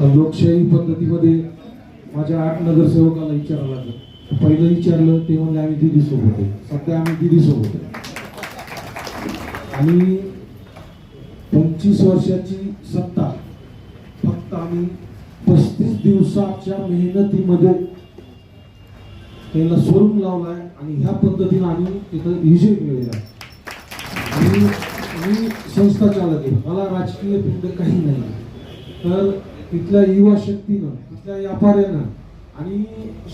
तर लोकशाही पद्धतीमध्ये माझ्या आठ नगरसेवकाला विचारावं लागलं. पहिलं विचारलं ते म्हणजे आम्ही दिदी सोबत आहे. सध्या आम्ही दिदी सोबत आहे. आणि पंचवीस वर्षाची सत्ता फक्त आम्ही पस्तीस दिवसाच्या मेहनतीमध्ये त्याला सोडून लावलाय आणि ह्या पद्धतीने आम्ही तिथं विजय मिळवला. आणि मी संस्था चालक आहे. मला राजकीय पिंड काही नाही. तर तिथल्या युवा शक्तीनं तिथल्या व्यापाऱ्यानं आणि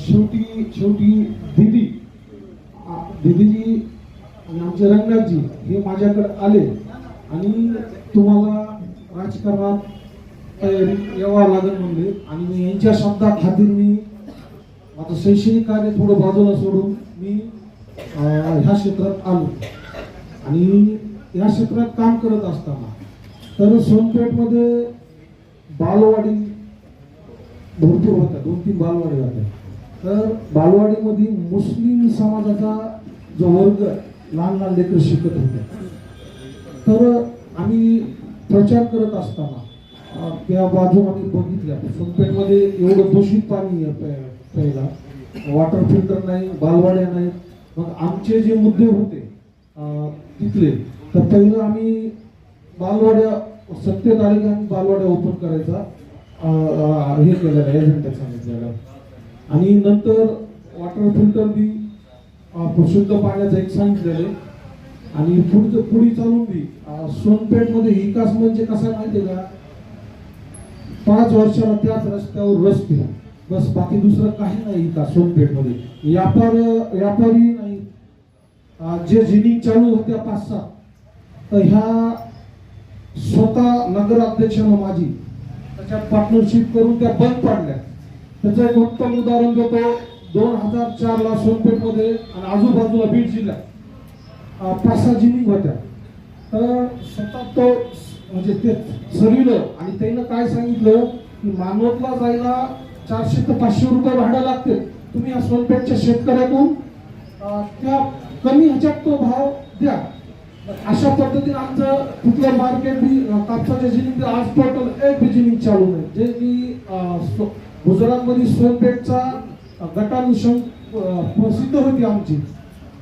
शेवटी शेवटी दिदी दिदीजी आणि आमचे रंगनाथजी हे माझ्याकडे आले आणि तुम्हाला राजकारणात तयारी यावं लागेल म्हणले. आणि मी यांच्या शब्दा खातीर मी आता शैक्षणिक कार्य थोडं बाजूला सोडून मी ह्या क्षेत्रात आलो. आणि या क्षेत्रात काम करत असताना तर सोनपेठमध्ये बालवाडी भरपूर होत्या दोन तीन बालवाडी होत्या. तर बालवाडीमध्ये मुस्लिम समाजाचा जो वर्ग लहान लहान लेकरं शिकत होते. तर आम्ही प्रचार करत असताना त्या बाजू आम्ही बघितल्या. सोनपेठमध्ये एवढं दूषित पाणी प्यायला. वॉटर फिल्टर नाही बालवाड्या नाहीत मग आमचे जे मुद्दे होते तिथले तर पहिलं आम्ही बालवाड्या सत्य आले बालवाड्या ओपन करायचा हे केलेलं आहे एजंट सांगितलेलं आणि नंतर वॉटर फिल्टर बी शुद्ध पाण्याचं एक सांगितलेलं आहे. आणि पुढचं पुढे चालून बी सोनपेठमध्ये विकास म्हणजे कसा माहिती का? पाच वर्षाला त्याच रस्त्यावर रस्ते बस बाकी दुसरं काही नाही का सोनपेठमध्ये? व्यापार व्यापारी नाही. जे जिनिंग चालू होत्या पाच सहा. तर ह्या स्वतः नगराध्यक्षानं माझी त्याच्यात पार्टनरशिप करून त्या बंद पाडल्या. त्याचं एक उत्तम उदाहरण देतो दोन हजार चार ला सोनपेठमध्ये आणि आजूबाजूला बीड जिल्ह्यात अं, पाच सहा जिनिंग होत्या. तर स्वतः तो म्हणजे ते सरविलं आणि त्यानं काय सांगितलं की मानवतला जायला चारशे ते पाचशे रुपये भाडं लागते तुम्ही या सोनपेठच्या शेतकऱ्यातून त्या कमी ह्याच्यात तो भाव द्या. अशा पद्धतीने आमचं कुठलं मार्केट बी अं, कापसाच्या जिनिंग आज टोटल एक बी जिनिंग चालू नाही जे की गुजरातमध्ये सोनपेठचा गटानुषंग प्रसिद्ध होती आमची.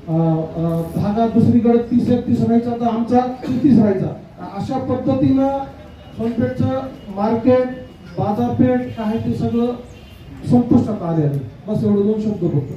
अं, धागा दुसरीकडे तीस एकतीस राहायचा तर आमचा तीस राहायचा अशा पद्धतीनं सोनपेठचं मार्केट बाजारपेठ काय ते सगळं संपुष्टात आले आहे. बस एवढं दोन शब्द बोलतो.